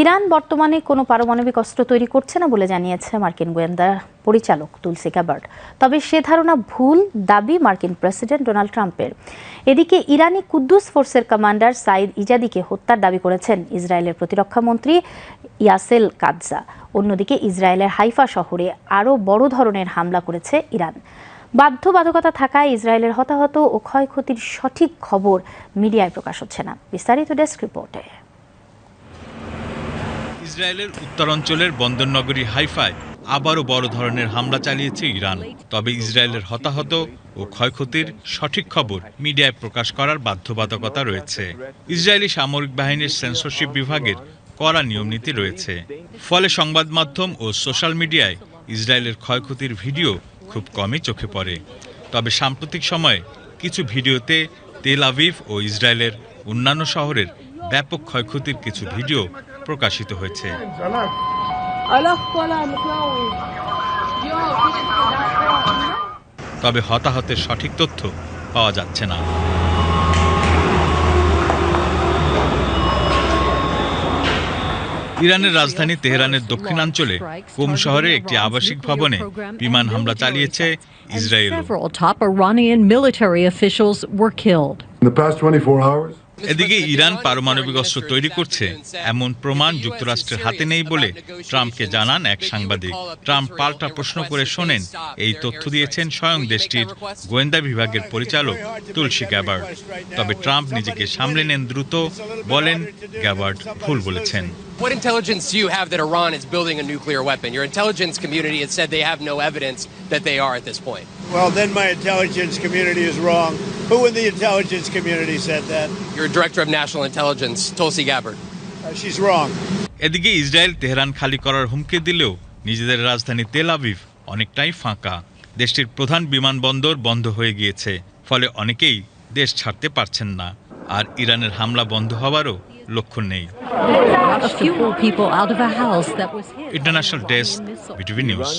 Iran বর্তমানে কোনো পারমাণবিক অস্ত্র তৈরি করছে না বলে জানিয়েছে মার্কিন গোয়েন্দা পরিচালক তুলসি গ্যাবার্ড তবে সে ধারণা ভুল দাবি মার্কিন প্রেসিডেন্ট ডোনাল্ড ট্রাম্পের। এদিকে ইরানি কুদ্দুস ফোর্সের কমান্ডার সাইদ ইজাদিকে হত্যার দাবি করেছেন ইসরায়েলের প্রতিরক্ষামন্ত্রী ইয়াসেল কাদজা। অন্যদিকে ইসরায়েলের হাইফা শহরে আরও বড় ধরনের হামলা করেছে ইরান। বাধ্যবাধকতা থাকায় ইসরায়েলের হতাহত ও ক্ষয়ক্ষতির সঠিক খবর মিডিয়ায় প্রকাশ হচ্ছে না। বিস্তারিত ডেস্ক রিপোর্টে। ইসরায়েলের উত্তরাঞ্চলের বন্দরনগরী হাইফায় আবারও বড় ধরনের হামলা চালিয়েছে ইরান। তবে ইসরায়েলের হতাহত ও ক্ষয়ক্ষতির সঠিক খবর মিডিয়ায় প্রকাশ করার বাধ্যবাধকতা রয়েছে। ইসরায়েলি সামরিক বাহিনীর সেন্সরশিপ বিভাগের কড়া নিয়মনীতি রয়েছে। ফলে সংবাদ মাধ্যম ও সোশ্যাল মিডিয়ায় ইসরায়েলের ক্ষয়ক্ষতির ভিডিও খুব কমই চোখে পড়ে। তবে সাম্প্রতিক সময়ে কিছু ভিডিওতে তেল আভিভ ও ইসরায়েলের অন্যান্য শহরের ব্যাপক ক্ষয়ক্ষতির কিছু ভিডিও প্রকাশিত হয়েছে। তবে হতাহতের সঠিক তথ্য পাওয়া যাচ্ছে না। ইরানের রাজধানী তেহরানের দক্ষিণাঞ্চলে কোম শহরে একটি আবাসিক ভবনে বিমান হামলা চালিয়েছে Israel Several top Iranian military officials were killed. In the past 24 hours, এদিকে ইরান পারমাণবিক অস্ত্র তৈরি করছে এমন প্রমাণ যুক্তরাষ্ট্রের হাতে নেই বলে ট্রাম্পকে জানান এক সাংবাদিক ট্রাম্প পাল্টা প্রশ্ন করে শোনেন এই তথ্য দিয়েছেন স্বয়ং দেশটির গোয়েন্দা বিভাগের পরিচালক তুলসী গ্যাবার্ড তবে ট্রাম্প নিজেকে সামলে নেন দ্রুত বলেন গ্যাবার্ড ভুল বলেছেন What intelligence do you have that Iran is building a nuclear weapon? Your intelligence community has said they have no evidence that they are at this point. Well, then my intelligence community is wrong. Who in the intelligence community said that? Your director of national intelligence, Tulsi Gabbard. Uh, she's wrong. এদিকে Israel Tehran খালি করার হুমকি দিলেও নিজেদের রাজধানী Tel Aviv অনেকটাই ফাঁকা দেশটির প্রধান বিমানবন্দর বন্ধ হয়ে গিয়েছে ফলে অনেকেই দেশ ছাড়তে পারছেন না আর ইরানের হামলা বন্ধ হওয়ারও লক্ষ্য নেই ইন্টারন্যাশনাল ডেস্ক বিটিভি নিউজ